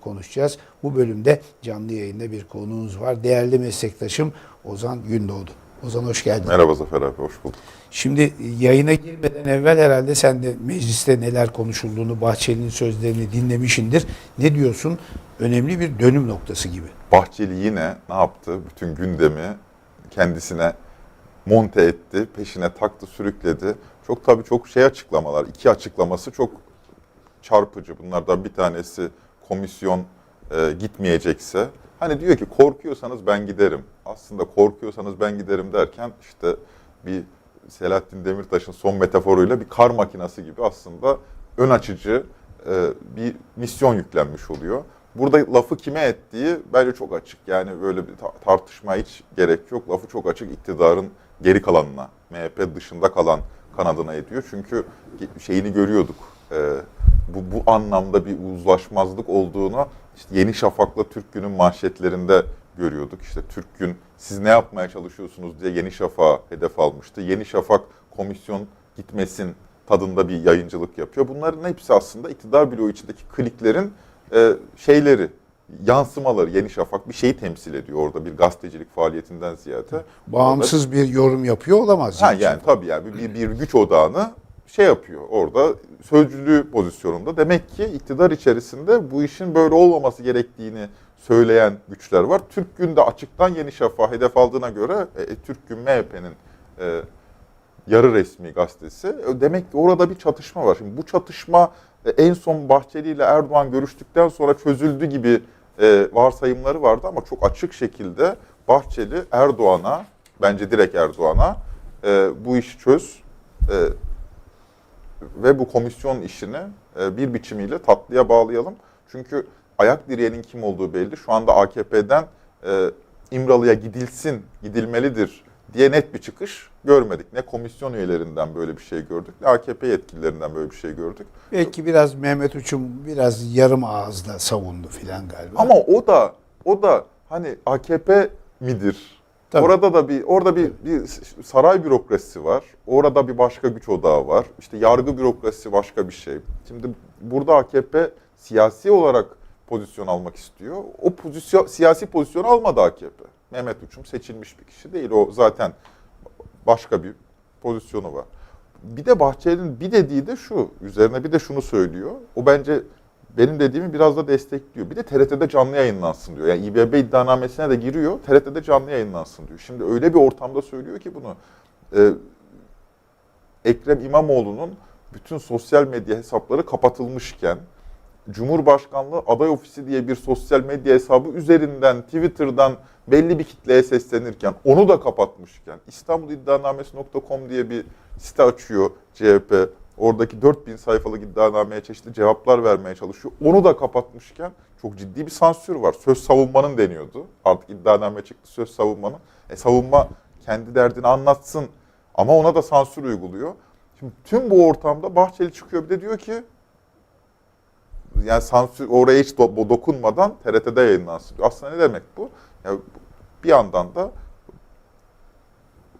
konuşacağız. Bu bölümde canlı yayında bir konuğumuz var. Değerli meslektaşım Ozan Gündoğdu. Ozan hoş geldin. Merhaba Zafer abi, hoş bulduk. Şimdi yayına girmeden evvel herhalde sen de mecliste neler konuşulduğunu, Bahçeli'nin sözlerini dinlemişindir. Ne diyorsun? Önemli bir dönüm noktası gibi. Bahçeli yine ne yaptı? Bütün gündemi kendisine monte etti, peşine taktı, sürükledi. Çok tabii çok şey açıklamalar, iki açıklaması çok çarpıcı. Bunlardan bir tanesi komisyon e, gitmeyecekse. Hani diyor ki korkuyorsanız ben giderim. Aslında korkuyorsanız ben giderim derken işte bir Selahattin Demirtaş'ın son metaforuyla bir kar makinası gibi aslında ön açıcı e, bir misyon yüklenmiş oluyor. Burada lafı kime ettiği bence çok açık. Yani böyle bir ta- tartışmaya hiç gerek yok. Lafı çok açık iktidarın geri kalanına, MHP dışında kalan kanadına ediyor. Çünkü şeyini görüyorduk. e, bu, bu anlamda bir uzlaşmazlık olduğunu işte Yeni Şafak'la Türk Gün'ün manşetlerinde görüyorduk. İşte Türk Gün siz ne yapmaya çalışıyorsunuz diye Yeni Şafak'a hedef almıştı. Yeni Şafak komisyon gitmesin tadında bir yayıncılık yapıyor. Bunların hepsi aslında iktidar bloğu içindeki kliklerin e, şeyleri, yansımaları. Yeni Şafak bir şeyi temsil ediyor orada bir gazetecilik faaliyetinden ziyade. Bağımsız bir yorum yapıyor olamaz. Ha yani. yani tabii yani bir, bir güç odağını şey yapıyor orada sözcülüğü pozisyonunda. Demek ki iktidar içerisinde bu işin böyle olmaması gerektiğini söyleyen güçler var. Türk Gün de açıktan Yeni Şafak hedef aldığına göre e, e, Türk Gün MHP'nin e, yarı resmi gazetesi. E, Demek ki orada bir çatışma var. Şimdi bu çatışma e, en son Bahçeli ile Erdoğan görüştükten sonra çözüldü gibi varsayımları vardı ama çok açık şekilde Bahçeli Erdoğan'a bence direkt Erdoğan'a bu işi çöz ve bu komisyon işini e, bir biçimiyle tatlıya bağlayalım. Çünkü ayak direğinin kim olduğu belli. Şu anda AKP'den e, İmralı'ya gidilsin, gidilmelidir diye net bir çıkış görmedik. Ne komisyon üyelerinden böyle bir şey gördük, ne AKP yetkililerinden böyle bir şey gördük. Belki biraz Mehmet Uçum biraz yarım ağızla savundu filan galiba. Ama o da o da hani AKP midir? Tabii. Orada da bir orada bir, bir saray bürokrasisi var. Orada bir başka güç odağı var. İşte yargı bürokrasisi başka bir şey. Şimdi burada AKP siyasi olarak pozisyon almak istiyor. O pozisyon siyasi pozisyonu almadı AKP. Mehmet Uçum seçilmiş bir kişi değil. O zaten başka bir pozisyonu var. Bir de Bahçeli'nin bir dediği de şu, üzerine bir de şunu söylüyor. O bence benim dediğimi biraz da destekliyor. Bir de TRT'de canlı yayınlansın diyor. Yani İBB iddianamesine de giriyor, TRT'de canlı yayınlansın diyor. Şimdi öyle bir ortamda söylüyor ki bunu. Ee, Ekrem İmamoğlu'nun bütün sosyal medya hesapları kapatılmışken, Cumhurbaşkanlığı aday ofisi diye bir sosyal medya hesabı üzerinden Twitter'dan belli bir kitleye seslenirken onu da kapatmışken İstanbuliddianamesi.com diye bir site açıyor CHP. Oradaki 4000 sayfalık iddianameye çeşitli cevaplar vermeye çalışıyor. Onu da kapatmışken çok ciddi bir sansür var. Söz savunmanın deniyordu. Artık iddianame çıktı söz savunmanın. E savunma kendi derdini anlatsın ama ona da sansür uyguluyor. Şimdi tüm bu ortamda Bahçeli çıkıyor bir de diyor ki yani sansür oraya hiç do- dokunmadan TRT'de yayınlansın. Aslında ne demek bu? Yani bir yandan da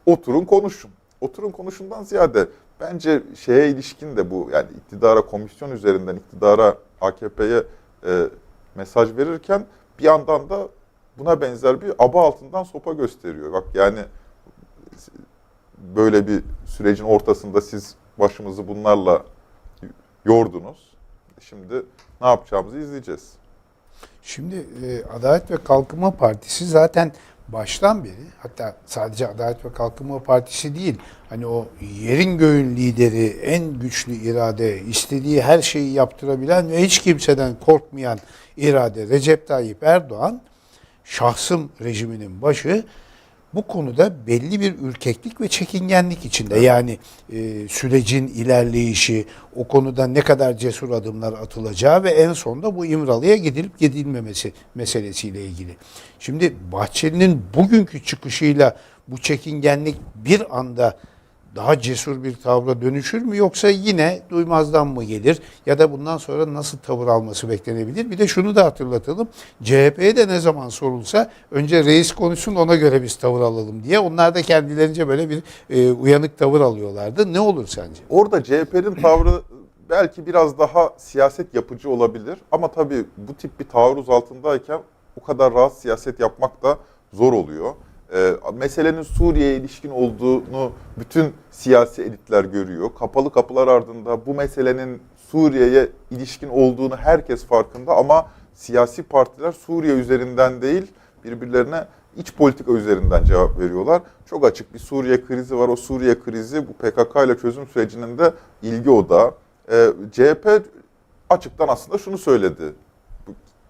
oturun konuşun. Oturun konuşundan ziyade bence şeye ilişkin de bu yani iktidara komisyon üzerinden iktidara AKP'ye e, mesaj verirken bir yandan da buna benzer bir aba altından sopa gösteriyor. Bak yani böyle bir sürecin ortasında siz başımızı bunlarla yordunuz. Şimdi ne yapacağımızı izleyeceğiz. Şimdi e, Adalet ve Kalkınma Partisi zaten baştan beri hatta sadece Adalet ve Kalkınma Partisi değil hani o yerin göğün lideri en güçlü irade istediği her şeyi yaptırabilen ve hiç kimseden korkmayan irade Recep Tayyip Erdoğan şahsım rejiminin başı bu konuda belli bir ürkeklik ve çekingenlik içinde. Yani e, sürecin ilerleyişi, o konuda ne kadar cesur adımlar atılacağı ve en sonunda bu İmralı'ya gidilip gidilmemesi meselesiyle ilgili. Şimdi Bahçeli'nin bugünkü çıkışıyla bu çekingenlik bir anda daha cesur bir tavra dönüşür mü yoksa yine duymazdan mı gelir ya da bundan sonra nasıl tavır alması beklenebilir? Bir de şunu da hatırlatalım. CHP'ye de ne zaman sorulsa önce reis konuşsun ona göre biz tavır alalım diye. Onlar da kendilerince böyle bir e, uyanık tavır alıyorlardı. Ne olur sence? Orada CHP'nin tavrı belki biraz daha siyaset yapıcı olabilir. Ama tabii bu tip bir taarruz altındayken o kadar rahat siyaset yapmak da zor oluyor. Ee, meselenin Suriye'ye ilişkin olduğunu bütün siyasi elitler görüyor. Kapalı kapılar ardında bu meselenin Suriye'ye ilişkin olduğunu herkes farkında ama siyasi partiler Suriye üzerinden değil birbirlerine iç politika üzerinden cevap veriyorlar. Çok açık bir Suriye krizi var. O Suriye krizi bu PKK ile çözüm sürecinin de ilgi odağı. Ee, CHP açıktan aslında şunu söyledi.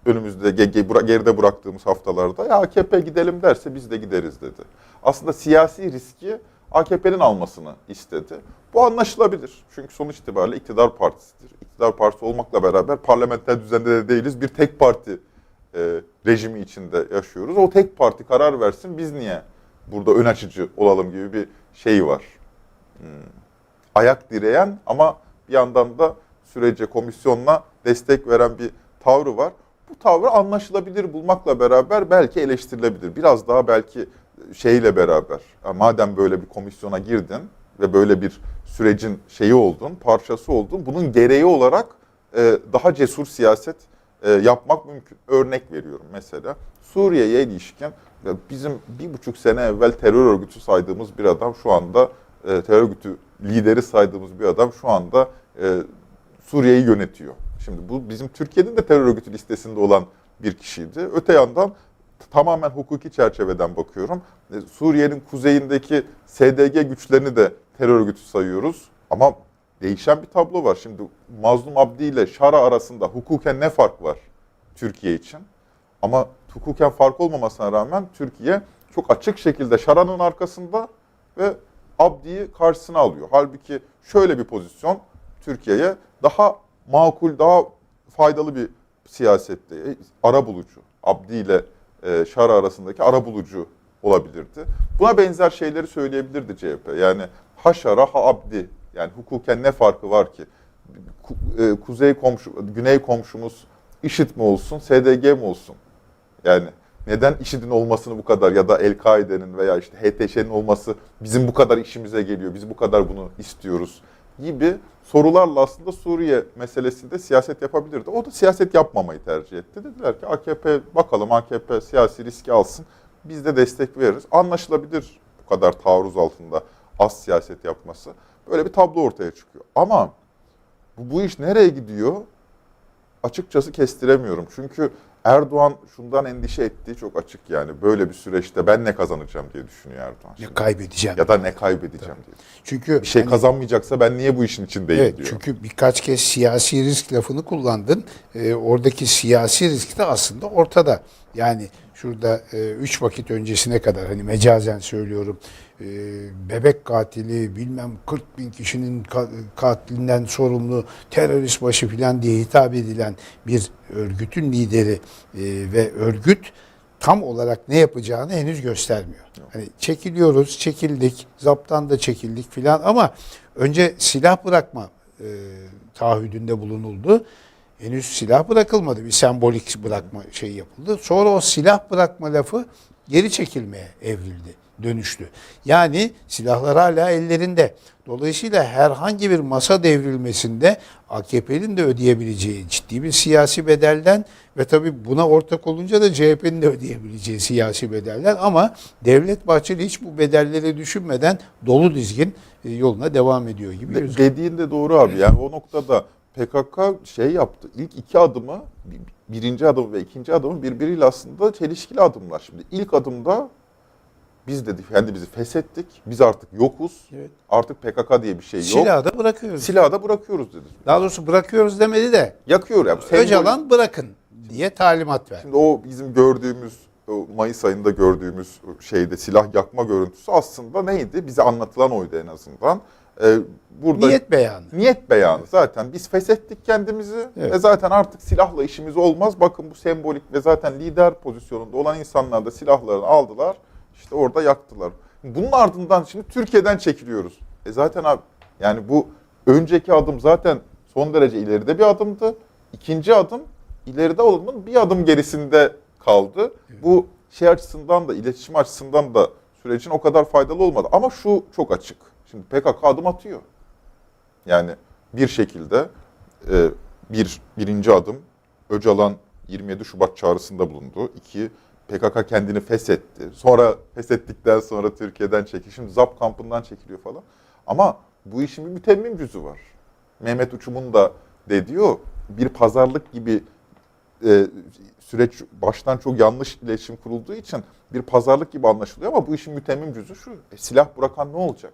Önümüzde geride bıraktığımız haftalarda ya AKP gidelim derse biz de gideriz dedi. Aslında siyasi riski AKP'nin almasını istedi. Bu anlaşılabilir. Çünkü sonuç itibariyle iktidar partisidir. İktidar partisi olmakla beraber parlamenter düzende de değiliz. Bir tek parti e, rejimi içinde yaşıyoruz. O tek parti karar versin biz niye burada ön açıcı olalım gibi bir şey var. Hmm. Ayak direyen ama bir yandan da sürece komisyonla destek veren bir tavrı var. Bu tavrı anlaşılabilir bulmakla beraber belki eleştirilebilir. Biraz daha belki şeyle beraber. madem böyle bir komisyona girdin ve böyle bir sürecin şeyi oldun, parçası oldun. Bunun gereği olarak e, daha cesur siyaset e, yapmak mümkün. Örnek veriyorum mesela. Suriye'ye ilişkin bizim bir buçuk sene evvel terör örgütü saydığımız bir adam şu anda e, terör örgütü lideri saydığımız bir adam şu anda e, Suriye'yi yönetiyor. Şimdi bu bizim Türkiye'nin de terör örgütü listesinde olan bir kişiydi. Öte yandan tamamen hukuki çerçeveden bakıyorum. E, Suriye'nin kuzeyindeki SDG güçlerini de terör örgütü sayıyoruz. Ama değişen bir tablo var. Şimdi Mazlum Abdi ile Şara arasında hukuken ne fark var Türkiye için? Ama hukuken fark olmamasına rağmen Türkiye çok açık şekilde Şara'nın arkasında ve Abdi'yi karşısına alıyor. Halbuki şöyle bir pozisyon Türkiye'ye daha makul, daha faydalı bir siyasette e, ara bulucu. Abdi ile e, Şara arasındaki ara bulucu olabilirdi. Buna benzer şeyleri söyleyebilirdi CHP. Yani ha Şara ha Abdi. Yani hukuken ne farkı var ki? E, Kuzey komşu, güney komşumuz IŞİD mi olsun, SDG mi olsun? Yani neden IŞİD'in olmasını bu kadar ya da El-Kaide'nin veya işte HTŞ'nin olması bizim bu kadar işimize geliyor, biz bu kadar bunu istiyoruz gibi sorularla aslında Suriye meselesinde siyaset yapabilirdi. O da siyaset yapmamayı tercih etti. Dediler ki AKP bakalım AKP siyasi riski alsın biz de destek veririz. Anlaşılabilir bu kadar taarruz altında az siyaset yapması. Böyle bir tablo ortaya çıkıyor. Ama bu, bu iş nereye gidiyor? açıkçası kestiremiyorum. Çünkü Erdoğan şundan endişe ettiği çok açık yani. Böyle bir süreçte ben ne kazanacağım diye düşünüyor Erdoğan. Ya şimdi. kaybedeceğim. Ya da ne kaybedeceğim diye. Çünkü Bir şey hani- kazanmayacaksa ben niye bu işin içindeyim Evet diyor. çünkü birkaç kez siyasi risk lafını kullandın. Ee, oradaki siyasi risk de aslında ortada. Yani şurada e, üç vakit öncesine kadar hani mecazen söylüyorum e, bebek katili bilmem 40 bin kişinin ka- katilinden sorumlu terörist başı filan diye hitap edilen bir örgütün lideri e, ve örgüt tam olarak ne yapacağını henüz göstermiyor. Hani çekiliyoruz, çekildik, zaptan da çekildik filan ama önce silah bırakma e, taahhüdünde bulunuldu. Henüz silah bırakılmadı. Bir sembolik bırakma şeyi yapıldı. Sonra o silah bırakma lafı geri çekilmeye evrildi, dönüştü. Yani silahlar hala ellerinde. Dolayısıyla herhangi bir masa devrilmesinde AKP'nin de ödeyebileceği ciddi bir siyasi bedelden ve tabii buna ortak olunca da CHP'nin de ödeyebileceği siyasi bedelden ama Devlet Bahçeli hiç bu bedelleri düşünmeden dolu dizgin e, yoluna devam ediyor gibi De- dediğin de doğru abi. Yani o noktada PKK şey yaptı. İlk iki adımı, bir- birinci adım ve ikinci adımı birbiriyle aslında çelişkili adımlar. Şimdi ilk adımda biz dedi kendimizi feshettik. Biz artık yokuz. Evet. Artık PKK diye bir şey yok. Silahı da bırakıyoruz. Silahı da bırakıyoruz dedi. Daha doğrusu bırakıyoruz demedi de Yakıyor ya. sembol- Öcalan bırakın diye talimat verdi. Şimdi o bizim gördüğümüz Mayıs ayında gördüğümüz şeyde silah yakma görüntüsü aslında neydi? Bize anlatılan oydu en azından. Ee, burada Niyet beyanı. niyet beyanı zaten biz feshettik kendimizi Evet. ve zaten artık silahla işimiz olmaz. Bakın bu sembolik ve zaten lider pozisyonunda olan insanlar da silahlarını aldılar. İşte orada yaktılar. Bunun ardından şimdi Türkiye'den çekiliyoruz. E zaten abi yani bu önceki adım zaten son derece ileride bir adımdı. İkinci adım ileride olanın bir adım gerisinde kaldı. Bu şey açısından da iletişim açısından da sürecin o kadar faydalı olmadı. Ama şu çok açık. Şimdi PKK adım atıyor. Yani bir şekilde e, bir, birinci adım Öcalan 27 Şubat çağrısında bulundu. İki, PKK kendini feshetti. Sonra feshettikten sonra Türkiye'den çekil. Şimdi ZAP kampından çekiliyor falan. Ama bu işin bir mütemmim cüzü var. Mehmet Uçum'un da dediği bir pazarlık gibi e, süreç baştan çok yanlış iletişim kurulduğu için bir pazarlık gibi anlaşılıyor ama bu işin mütemmim cüzü şu. E, silah bırakan ne olacak?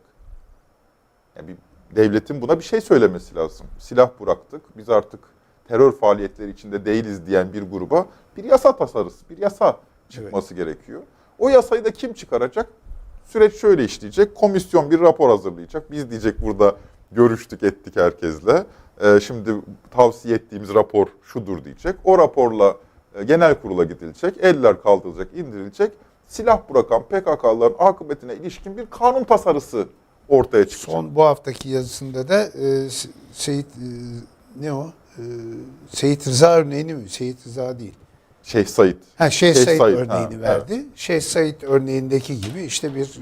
Yani bir devletin buna bir şey söylemesi lazım. Silah bıraktık, biz artık terör faaliyetleri içinde değiliz diyen bir gruba bir yasa tasarısı, bir yasa çıkması gerekiyor. O yasayı da kim çıkaracak? Süreç şöyle işleyecek. Komisyon bir rapor hazırlayacak. Biz diyecek burada görüştük ettik herkesle. Ee, şimdi tavsiye ettiğimiz rapor şudur diyecek. O raporla e, genel kurula gidilecek. Eller kaldırılacak, indirilecek. Silah bırakan PKK'ların akıbetine ilişkin bir kanun tasarısı ortaya çıkacak. Son bu haftaki yazısında da e, Seyit e, ne o? E, Seyit Rıza örneğini mi? Seyit Rıza değil. Şeyh Said. Ha Şeyh Şeyh Said Said, örneğini ha, verdi. Şeyh Said örneğindeki gibi işte bir